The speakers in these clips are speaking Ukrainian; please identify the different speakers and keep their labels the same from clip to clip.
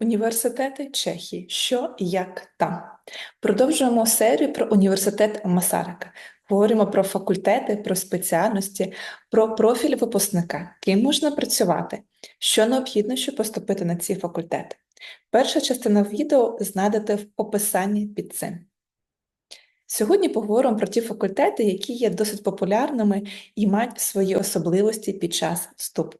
Speaker 1: Університети Чехії. Що як там? Продовжуємо серію про університет Масарика. Говоримо про факультети, про спеціальності, про профіль випускника, ким можна працювати, що необхідно, щоб поступити на ці факультети. Перша частина відео знайдете в описанні під цим. Сьогодні поговоримо про ті факультети, які є досить популярними і мають свої особливості під час вступу.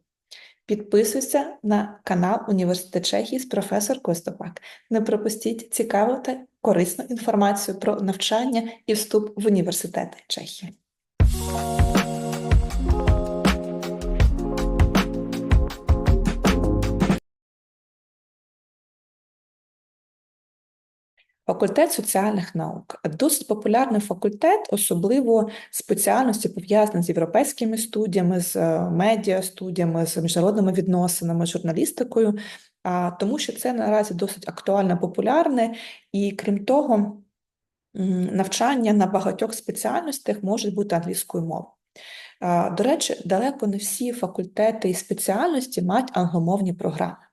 Speaker 1: Підписуйся на канал Університет Чехії з професор Костопак. Не пропустіть цікаву та корисну інформацію про навчання і вступ в університети Чехії. Факультет соціальних наук досить популярний факультет, особливо спеціальності пов'язані з європейськими студіями, з е, медіа студіями, з міжнародними відносинами, журналістикою, тому що це наразі досить актуально популярне, і крім того, навчання на багатьох спеціальностях можуть бути англійською мовою. До речі, далеко не всі факультети і спеціальності мають англомовні програми.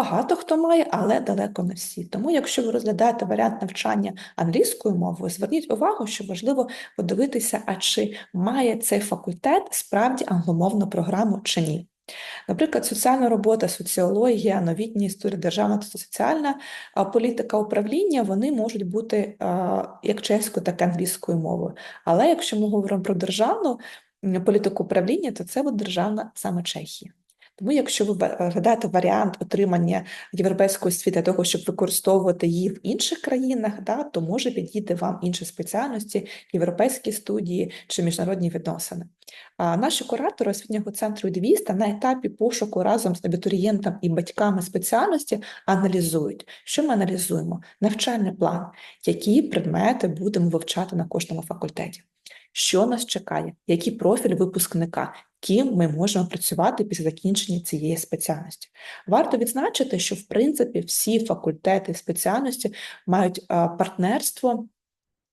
Speaker 1: Багато хто має, але далеко не всі. Тому, якщо ви розглядаєте варіант навчання англійською мовою, зверніть увагу, що важливо подивитися, а чи має цей факультет справді англомовну програму чи ні. Наприклад, соціальна робота, соціологія, новітні історії, державна та соціальна політика управління вони можуть бути як чеською, так і англійською мовою. Але якщо ми говоримо про державну політику управління, то це буде державна саме Чехія. Тому, якщо ви гадаєте варіант отримання європейської освіти того, щоб використовувати її в інших країнах, да, то може підійти вам інші спеціальності, європейські студії чи міжнародні відносини. А наші куратори освітнього центру «Двіста» на етапі пошуку разом з абітурієнтом і батьками спеціальності аналізують. Що ми аналізуємо? Навчальний план, які предмети будемо вивчати на кожному факультеті. Що нас чекає, який профіль випускника, ким ми можемо працювати після закінчення цієї спеціальності. Варто відзначити, що в принципі всі факультети спеціальності мають партнерство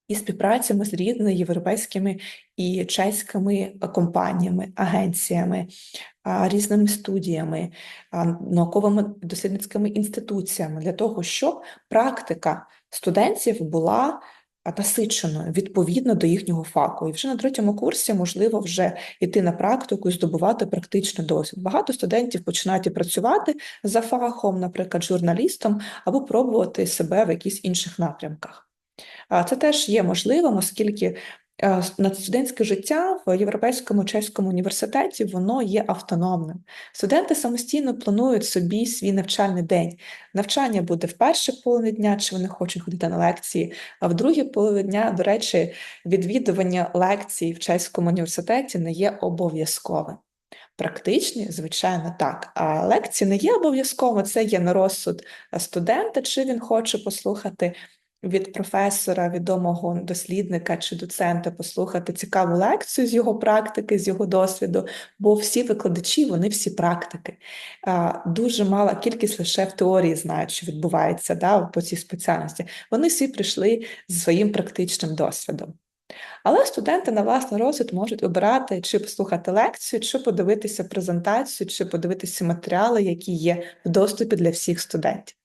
Speaker 1: і співпрацями з різними європейськими і чеськими компаніями, агенціями, різними студіями, науковими дослідницькими інституціями для того, щоб практика студентів була насиченою відповідно до їхнього факу. І вже на третьому курсі можливо вже йти на практику і здобувати практичний досвід. Багато студентів починають і працювати за фахом, наприклад, журналістом, або пробувати себе в якихось інших напрямках. Це теж є можливим, оскільки студентське життя в Європейському чеському університеті воно є автономним. Студенти самостійно планують собі свій навчальний день. Навчання буде в першій половині дня, чи вони хочуть ходити на лекції, а в другій половині дня, до речі, відвідування лекцій в чеському університеті не є обов'язковим. Практичні, звичайно, так. А лекції не є обов'язково, це є на розсуд студента, чи він хоче послухати від професора, відомого дослідника чи доцента послухати цікаву лекцію з його практики, з його досвіду, бо всі викладачі, вони всі практики. Дуже мала кількість лише в теорії знають, що відбувається да, по цій спеціальності. Вони всі прийшли зі своїм практичним досвідом. Але студенти на власний розсуд можуть обирати, чи послухати лекцію, чи подивитися презентацію, чи подивитися матеріали, які є в доступі для всіх студентів.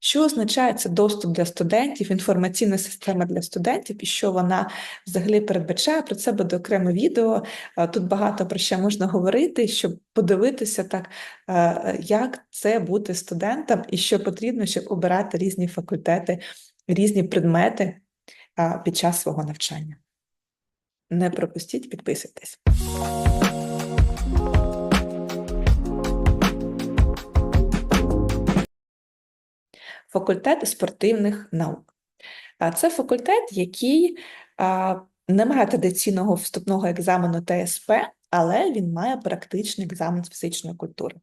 Speaker 1: Що означає це доступ для студентів, інформаційна система для студентів і що вона взагалі передбачає? Про це буде окреме відео. Тут багато про що можна говорити, щоб подивитися, так, як це бути студентом і що потрібно, щоб обирати різні факультети, різні предмети під час свого навчання. Не пропустіть, підписуйтесь. Факультет спортивних наук. Це факультет, який не має традиційного вступного екзамену ТСП, але він має практичний екзамен з фізичної культури.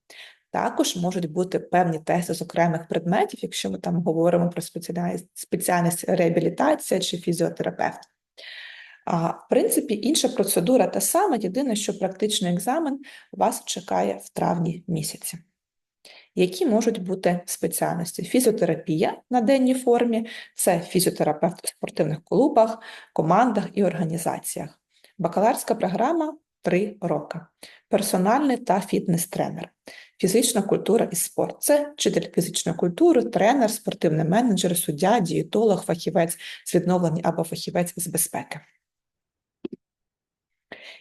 Speaker 1: Також можуть бути певні тести з окремих предметів, якщо ми там говоримо про спеціальність, спеціальність реабілітація чи фізіотерапевт. А, В принципі, інша процедура та сама, єдине, що практичний екзамен вас чекає в травні місяці які можуть бути спеціальності. Фізіотерапія на денній формі це фізіотерапевт у спортивних клубах, командах і організаціях. Бакаларська програма 3 роки. Персональний та фітнес-тренер. Фізична культура і спорт це вчитель фізичної культури, тренер, спортивний менеджер, суддя, дієтолог, фахівець з відновлення або фахівець з безпеки.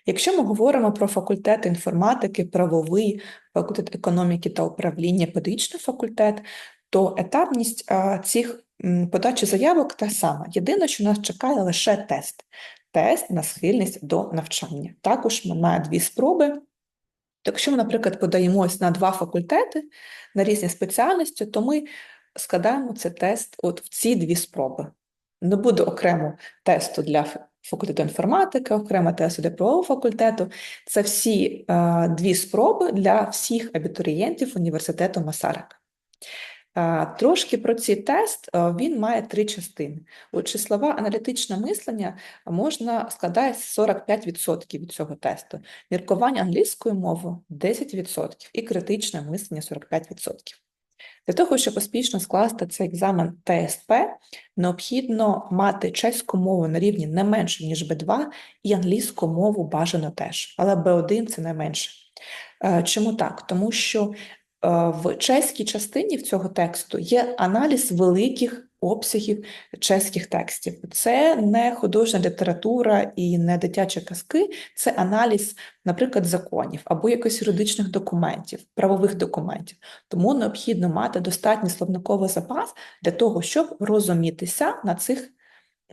Speaker 1: Якщо ми говоримо про факультет інформатики, правовий, факультет економіки та управління, педагогічний факультет, то етапність цих подачі заявок та сама. Єдине, що нас чекає лише тест. Тест на схильність до навчання. Також ми маємо дві спроби. Якщо ми, наприклад, подаємось на два факультети на різні спеціальності, то ми складаємо цей тест от в ці дві спроби. Не буде окремо тесту для факультету інформатики, окремо тесту для правового факультету. Це всі е, дві спроби для всіх абітурієнтів університету Масарика. Е, Трошки про цей тест е, він має три частини. От числове аналітичне мислення можна складає 45% від цього тесту, міркування англійською мовою 10% і критичне мислення 45%. Для того, щоб успішно скласти цей екзамен ТСП, необхідно мати чеську мову на рівні не менше, ніж B2, і англійську мову бажано теж, але B1 це найменше. менше. Чому так? Тому що е, в чеській частині в цього тексту є аналіз великих обсягів чеських текстів. Це не художня література і не дитячі казки, це аналіз, наприклад, законів або якихось юридичних документів, правових документів. Тому необхідно мати достатній словниковий запас для того, щоб розумітися на цих.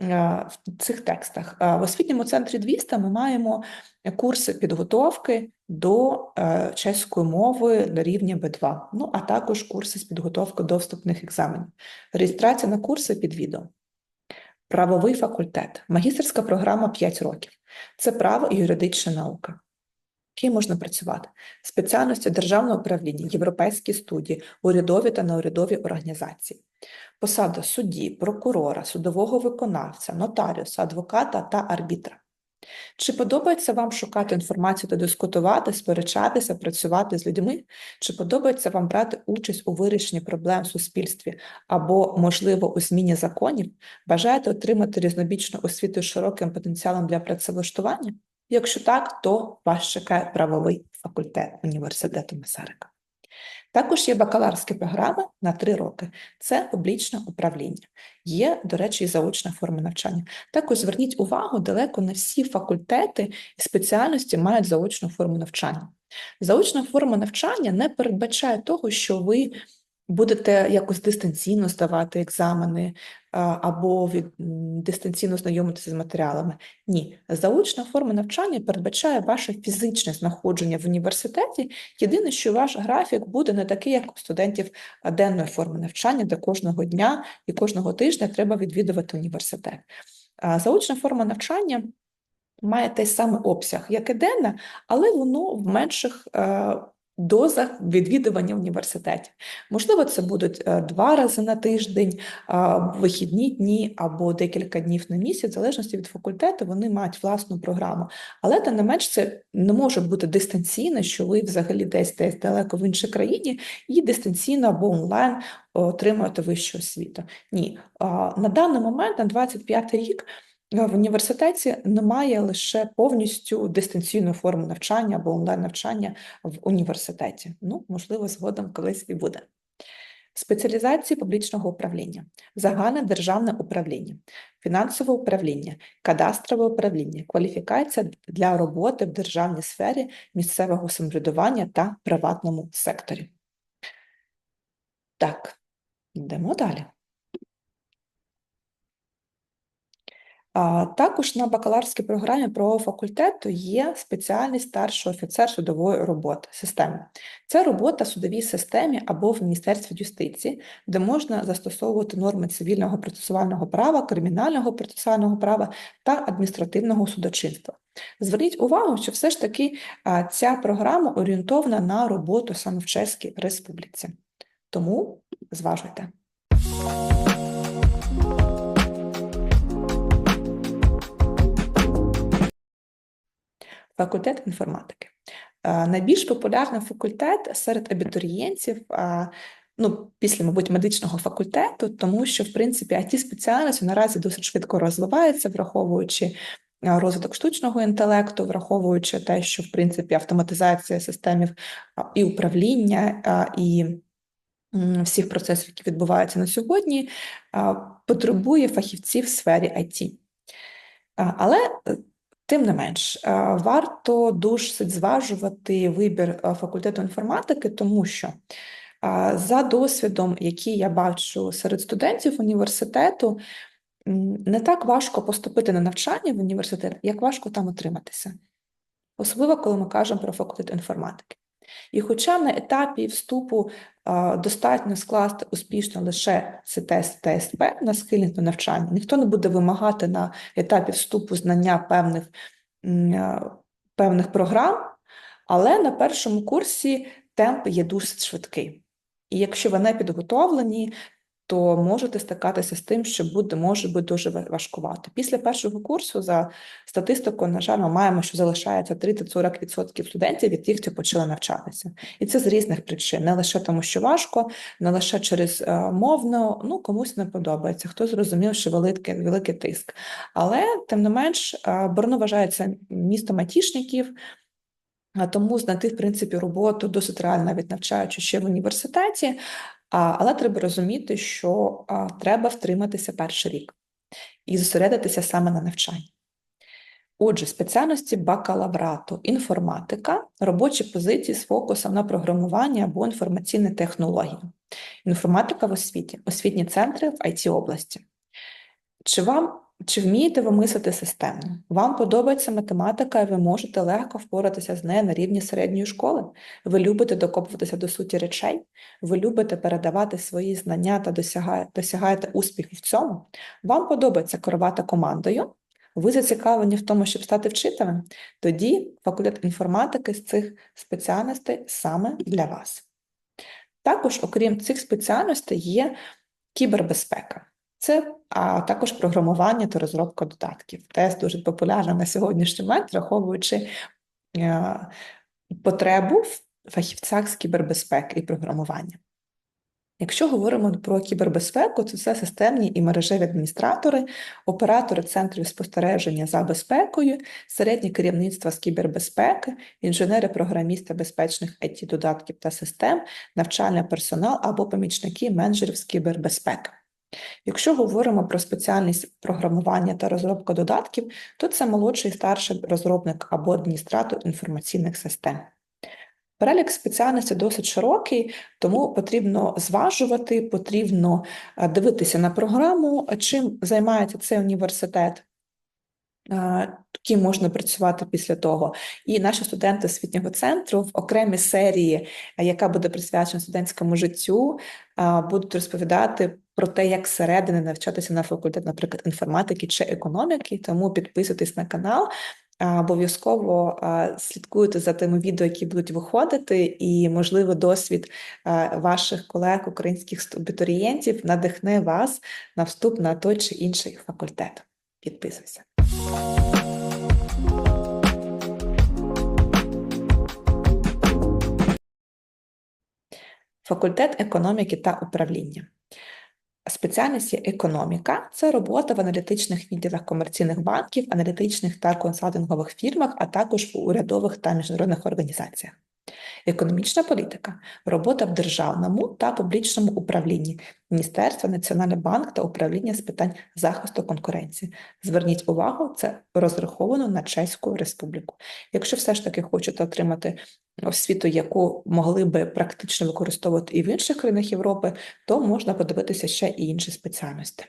Speaker 1: Е, В цих текстах Е, в освітньому центрі 200 ми маємо курси підготовки до е, чеської мови на рівні B2, ну а також курси з підготовки до вступних екзаменів. Реєстрація на курси під відео. Правовий факультет, магістерська програма 5 років. Це право і юридична наука. Ким можна працювати? Спеціальності державного управління, європейські студії, урядові та неурядові організації. Посада судді, прокурора, судового виконавця, нотаріуса, адвоката та арбітра. Чи подобається вам шукати інформацію та дискутувати, сперечатися, працювати з людьми? Чи подобається вам брати участь у вирішенні проблем в суспільстві або, можливо, у зміні законів? Бажаєте отримати різнобічну освіту з широким потенціалом для працевлаштування? Якщо так, то вас чекає правовий факультет університету Масарика. Також є бакалаврські програми на три роки. Це публічне управління. Є, до речі, і заочна форма навчання. Також зверніть увагу, далеко не всі факультети і спеціальності мають заочну форму навчання. Заочна форма навчання не передбачає того, що ви будете якось дистанційно здавати екзамени або від, дистанційно знайомитися з матеріалами. Ні, заочна форма навчання передбачає ваше фізичне знаходження в університеті. Єдине, що ваш графік буде не такий, як у студентів денної форми навчання, де кожного дня і кожного тижня треба відвідувати університет. А Заочна форма навчання має той самий обсяг, як і денна, але воно в менших е, дозах відвідування університетів. Можливо, це будуть е, два рази на тиждень, вихідні дні або декілька днів на місяць, в залежності від факультету, вони мають власну програму. Але тим не менш, це не може бути дистанційно, що ви взагалі десь десь далеко в іншій країні і дистанційно або онлайн отримуєте вищу освіту. Ні, на даний момент, на 25 рік. Е, В університеті немає лише повністю дистанційної форми навчання або онлайн-навчання в університеті. Ну, можливо, згодом колись і буде. Спеціалізації публічного управління, загальне державне управління, фінансове управління, кадастрове управління, кваліфікація для роботи в державній сфері місцевого самоврядування та приватному секторі. Так, йдемо далі. Також на бакалаврській програмі правового факультету є спеціальність старший офіцер судової роботи системи. Це робота в судовій системі або в Міністерстві юстиції, де можна застосовувати норми цивільного процесуального права, кримінального процесуального права та адміністративного судочинства. Зверніть увагу, що все ж таки ця програма орієнтована на роботу саме в Чеській Республіці. Тому зважуйте. Факультет інформатики. Е, Найбільш популярний факультет серед абітурієнтів, ну, після, мабуть, медичного факультету, тому що, в принципі, it спеціальності наразі досить швидко розвиваються, враховуючи розвиток штучного інтелекту, враховуючи те, що в принципі автоматизація систем а, і управління і всіх процесів, які відбуваються на сьогодні, потребує фахівців в сфері IT. Але е, тим не менш, е, варто досить зважувати вибір е, факультету інформатики, тому що е, за досвідом, який я бачу серед студентів університету, не так важко поступити на навчання в університет, як важко там отриматися. Особливо, коли ми кажемо про факультет інформатики. І хоча на етапі вступу достатньо скласти успішно лише тест ТСП СП на схильність до навчання, ніхто не буде вимагати на етапі вступу знання певних, певних програм, але на першому курсі темп є досить швидкий. І якщо ви не підготовлені, то можете стикатися з тим, що буде, може бути дуже важкувато. Після першого курсу, за статистикою, на жаль, ми маємо, що залишається 30-40% студентів, які хто почали навчатися. І це з різних причин, не лише тому, що важко, не лише через е, мовно, ну комусь не подобається, хто зрозумів, що великий, великий тиск. Але тим не менш, е, Брно вважається містом айтішників. А Тому знайти, в принципі, роботу досить реально, навіть навчаючи ще в університеті. Але треба розуміти, що треба втриматися перший рік і зосередитися саме на навчанні. Отже, спеціальності бакалаврату інформатика, робочі позиції з фокусом на програмування або інформаційні технології. Інформатика в освіті, освітні центри в it області. Чи вам чи вмієте ви мислити системно? Вам подобається математика, і ви можете легко впоратися з нею на рівні середньої школи? Ви любите докопуватися до суті речей? Ви любите передавати свої знання та досягаєте, досягаєте успіху в цьому? Вам подобається керувати командою? Ви зацікавлені в тому, щоб стати вчителем? Тоді факультет інформатики з цих спеціальностей саме для вас. Також, окрім цих спеціальностей, є кібербезпека. Це а також програмування та розробка додатків. Тест дуже популярний на сьогоднішній момент, враховуючи е, потребу в фахівцях з кібербезпеки і програмування. Якщо говоримо про кібербезпеку, то це системні і мережеві адміністратори, оператори центрів спостереження за безпекою, середнє керівництво з кібербезпеки, інженери-програмісти безпечних it додатків та систем, навчальний персонал або помічники менеджерів з кібербезпеки. Якщо говоримо про спеціальність програмування та розробка додатків, то це молодший старший розробник або адміністратор інформаційних систем. Перелік спеціальностей досить широкий, тому потрібно зважувати, потрібно е, дивитися на програму, чим займається цей університет, е, ким можна працювати після того. І наші студенти освітнього центру в окремій серії, е, яка буде присвячена студентському життю, будуть розповідати про те, як зсередини навчатися на факультет, наприклад, інформатики чи економіки. Тому підписуйтесь на канал. Обов'язково слідкуйте за тими відео, які будуть виходити, і, можливо, досвід ваших колег, українських абітурієнтів надихне вас на вступ на той чи інший факультет. Підписуйся. Факультет економіки та управління. Спеціальність є економіка, це робота в аналітичних відділах комерційних банків, аналітичних та консалтингових фірмах, а також у урядових та міжнародних організаціях. Економічна політика робота в державному та публічному управлінні Міністерства, Національний банк та управління з питань захисту конкуренції. Зверніть увагу, це розраховано на Чеську Республіку. Якщо все ж таки хочете отримати освіту, яку могли би практично використовувати і в інших країнах Європи, то можна подивитися ще і інші спеціальності.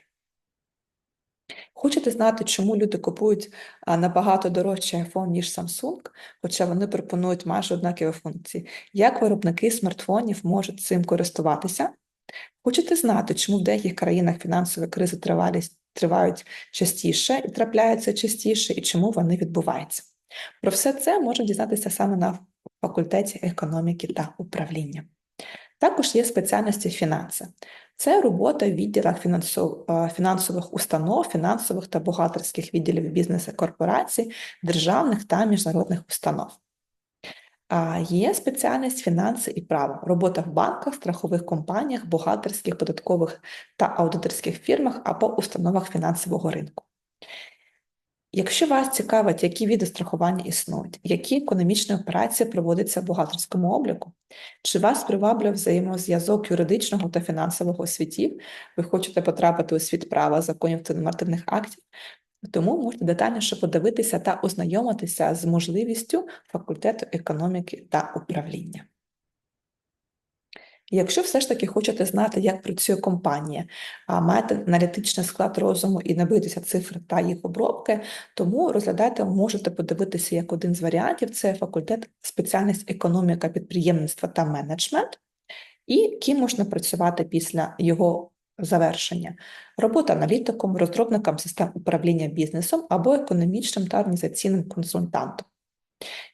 Speaker 1: Хочете знати, чому люди купують набагато дорожчий iPhone, ніж Samsung, хоча вони пропонують майже однакові функції? Як виробники смартфонів можуть цим користуватися? Хочете знати, чому в деяких країнах фінансові кризи тривають частіше і трапляються частіше, і чому вони відбуваються? Про все це можна дізнатися саме на факультеті економіки та управління. Також є спеціальності фінанси. Це робота в відділах фінансових установ, фінансових та бухгалтерських відділів бізнесу корпорацій, державних та міжнародних установ. Є спеціальність фінанси і право, робота в банках, страхових компаніях, бухгалтерських, податкових та аудиторських фірмах або установах фінансового ринку. Якщо вас цікавить, які види страхування існують, які економічні операції проводяться в бухгалтерському обліку, чи вас приваблює взаємозв'язок юридичного та фінансового освітів, ви хочете потрапити у світ права, законів та нормативних актів, тому можете детальніше подивитися та ознайомитися з можливістю факультету економіки та управління. Якщо все ж таки хочете знати, як працює компанія, маєте аналітичний склад розуму і не боїтеся цифр та їх обробки, тому розглядайте, можете подивитися як один з варіантів: це факультет спеціальність економіка, підприємництва та менеджмент, і ким можна працювати після його завершення: робота аналітиком, розробником систем управління бізнесом або економічним та організаційним консультантом.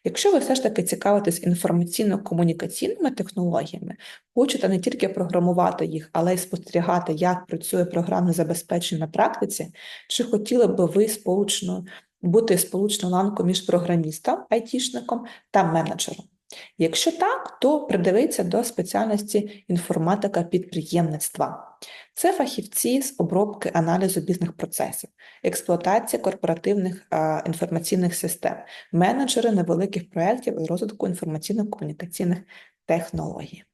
Speaker 1: Якщо ви все ж таки цікавитесь інформаційно-комунікаційними технологіями, хочете не тільки програмувати їх, але й спостерігати, як працює програмне забезпечення на практиці, чи хотіли би ви сполучно бути сполучною ланкою між програмістом, айтішником та менеджером? Якщо так, то придивіться до спеціальності інформатика підприємництва. Це фахівці з обробки аналізу бізнес-процесів, експлуатації корпоративних а, інформаційних систем, менеджери невеликих проєктів розвитку інформаційно-комунікаційних технологій.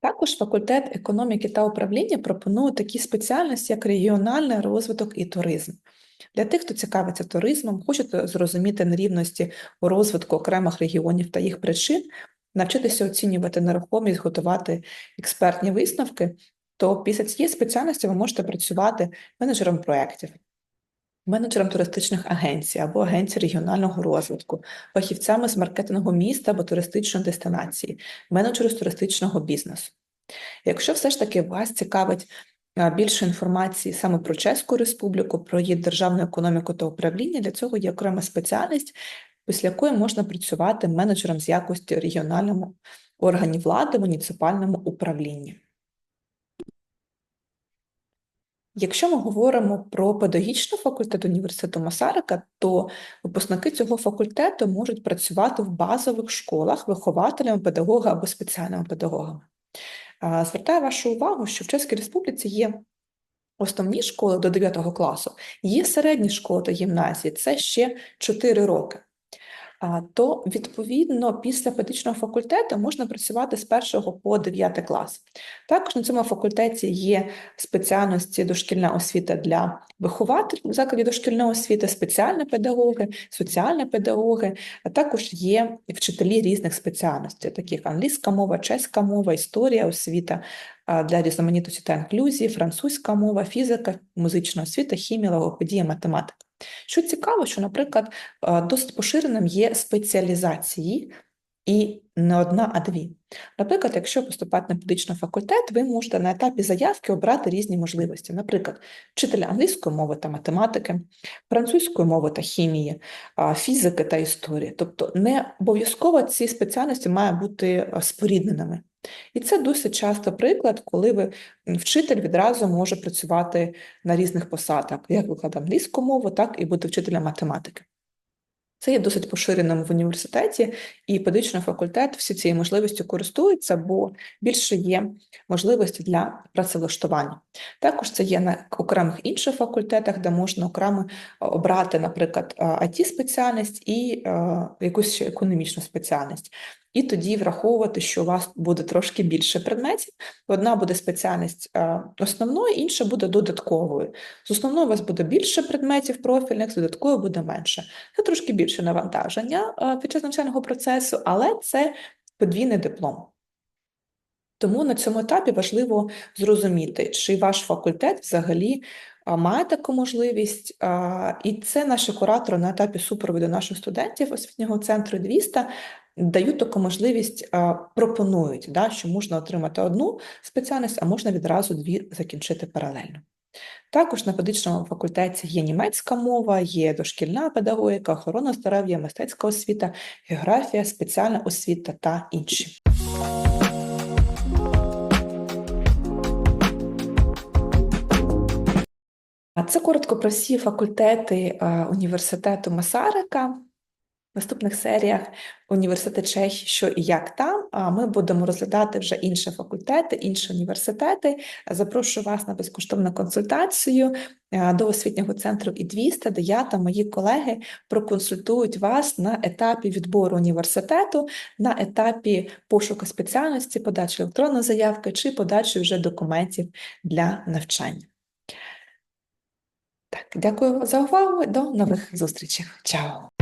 Speaker 1: Також факультет економіки та управління пропонує такі спеціальності, як регіональний розвиток і туризм. Для тих, хто цікавиться туризмом, хочете зрозуміти нерівності у розвитку окремих регіонів та їх причин, навчитися оцінювати нерухомість, готувати експертні висновки, то після цієї спеціальності ви можете працювати менеджером проєктів, менеджером туристичних агенцій або агенцій регіонального розвитку, фахівцями з маркетингу міста або туристичної дестинації, менеджером з туристичного бізнесу. Якщо все ж таки вас цікавить більше інформації саме про Чеську Республіку, про її державну економіку та управління, для цього є окрема спеціальність, після якої можна працювати менеджером з якості регіональному органі влади, муніципальному управлінні. Якщо ми говоримо про педагогічний факультет університету Масарика, то випускники цього факультету можуть працювати в базових школах вихователями, педагога або спеціальними педагогами. Звертаю вашу увагу, що в Чеській Республіці є основні школи до 9 класу, є середні школи та гімназії, це ще 4 роки то відповідно після педагогічного факультету можна працювати з 1 по 9 клас. Також на цьому факультеті є спеціальності дошкільна освіта для вихователів закладів дошкільної освіти, спеціальні педагоги, соціальні педагоги, а також є вчителі різних спеціальностей, таких англійська мова, чеська мова, історія, освіта. Для різноманітності та інклюзії, французька мова, фізика, музична освіта, хімія, логопедія, математика. Що цікаво, що, наприклад, досить поширеним є спеціалізації, і не одна, а дві. Наприклад, якщо поступати на педагогічний факультет, ви можете на етапі заявки обрати різні можливості, наприклад, вчителя англійської мови та математики, французької мови та хімії, фізики та історії. Тобто не обов'язково ці спеціальності мають бути спорідненими. І це досить часто приклад, коли ви вчитель відразу може працювати на різних посадах, як викладав англійську мову, так і бути вчителем математики. Це є досить поширеним в університеті, і педагогічний факультет всі цією можливістю користується, бо більше є можливості для працевлаштування. Також це є на окремих інших факультетах, де можна окремо обрати, наприклад, it спеціальність і якусь ще економічну спеціальність і тоді враховувати, що у вас буде трошки більше предметів. Одна буде спеціальність основною, інша буде додатковою. З основною у вас буде більше предметів профільних, з додатковою буде менше. Це трошки більше навантаження під час навчального процесу, але це подвійний диплом. Тому на цьому етапі важливо зрозуміти, чи ваш факультет взагалі має таку можливість, і це наші куратори на етапі супроводу наших студентів освітнього центру 200 дають таку можливість, пропонують, да, що можна отримати одну спеціальність, а можна відразу дві закінчити паралельно. Також на педагогічному факультеті є німецька мова, є дошкільна педагогіка, охорона здоров'я, мистецька освіта, географія, спеціальна освіта та інші. Це коротко про всі факультети університету Масарика. Наступних серіях університет Чехії, що і як там. А ми будемо розглядати вже інші факультети, інші університети. Запрошую вас на безкоштовну консультацію е, до освітнього центру «І-200», де я та мої колеги проконсультують вас на етапі відбору університету, на етапі пошуку спеціальності, подачі електронної заявки чи подачі вже документів для навчання. Так, дякую за увагу. До нових зустрічей. Чао!